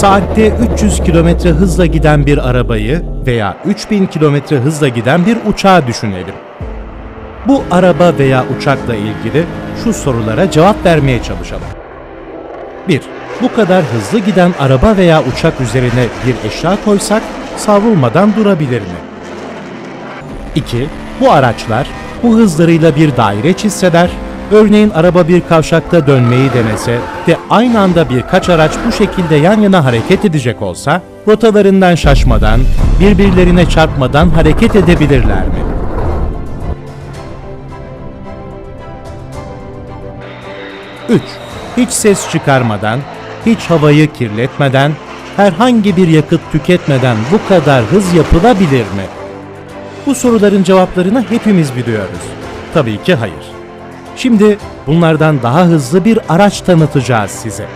Saatte 300 kilometre hızla giden bir arabayı veya 3000 kilometre hızla giden bir uçağı düşünelim. Bu araba veya uçakla ilgili şu sorulara cevap vermeye çalışalım. 1. Bu kadar hızlı giden araba veya uçak üzerine bir eşya koysak savrulmadan durabilir mi? 2. Bu araçlar bu hızlarıyla bir daire çizseler, örneğin araba bir kavşakta dönmeyi denese ve aynı anda birkaç araç bu şekilde yan yana hareket edecek olsa, rotalarından şaşmadan, birbirlerine çarpmadan hareket edebilirler mi? 3. Hiç ses çıkarmadan, hiç havayı kirletmeden, herhangi bir yakıt tüketmeden bu kadar hız yapılabilir mi? Bu soruların cevaplarını hepimiz biliyoruz. Tabii ki hayır. Şimdi bunlardan daha hızlı bir araç tanıtacağız size.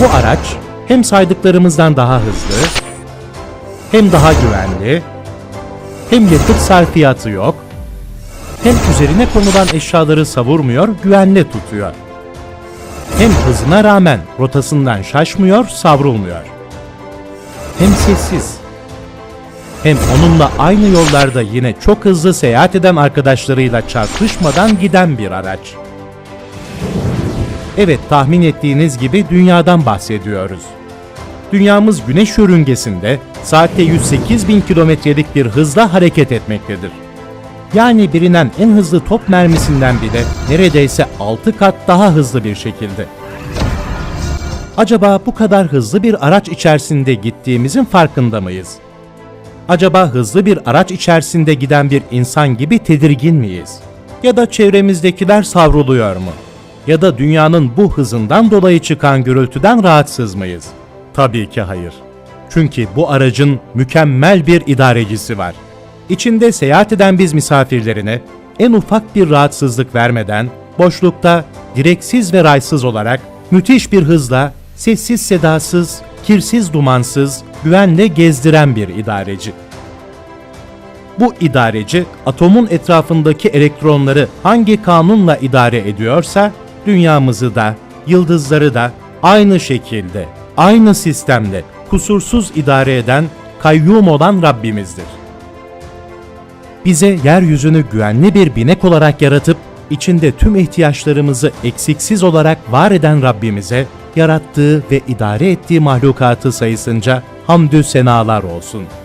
Bu araç hem saydıklarımızdan daha hızlı, hem daha güvenli, hem yakıt sarfiyatı yok, hem üzerine konulan eşyaları savurmuyor, güvenli tutuyor. Hem hızına rağmen rotasından şaşmıyor, savrulmuyor. Hem sessiz. Hem onunla aynı yollarda yine çok hızlı seyahat eden arkadaşlarıyla çarpışmadan giden bir araç. Evet tahmin ettiğiniz gibi dünyadan bahsediyoruz. Dünyamız güneş yörüngesinde saatte 108 bin kilometrelik bir hızla hareket etmektedir. Yani bilinen en hızlı top mermisinden bile neredeyse 6 kat daha hızlı bir şekilde. Acaba bu kadar hızlı bir araç içerisinde gittiğimizin farkında mıyız? Acaba hızlı bir araç içerisinde giden bir insan gibi tedirgin miyiz? Ya da çevremizdekiler savruluyor mu? Ya da dünyanın bu hızından dolayı çıkan gürültüden rahatsız mıyız? Tabii ki hayır. Çünkü bu aracın mükemmel bir idarecisi var. İçinde seyahat eden biz misafirlerine en ufak bir rahatsızlık vermeden boşlukta direksiz ve raysız olarak müthiş bir hızla sessiz sedasız, kirsiz dumansız, güvenle gezdiren bir idareci. Bu idareci atomun etrafındaki elektronları hangi kanunla idare ediyorsa dünyamızı da, yıldızları da aynı şekilde, aynı sistemle kusursuz idare eden, kayyum olan Rabbimizdir. Bize yeryüzünü güvenli bir binek olarak yaratıp içinde tüm ihtiyaçlarımızı eksiksiz olarak var eden Rabbimize yarattığı ve idare ettiği mahlukatı sayısınca hamdü senalar olsun.''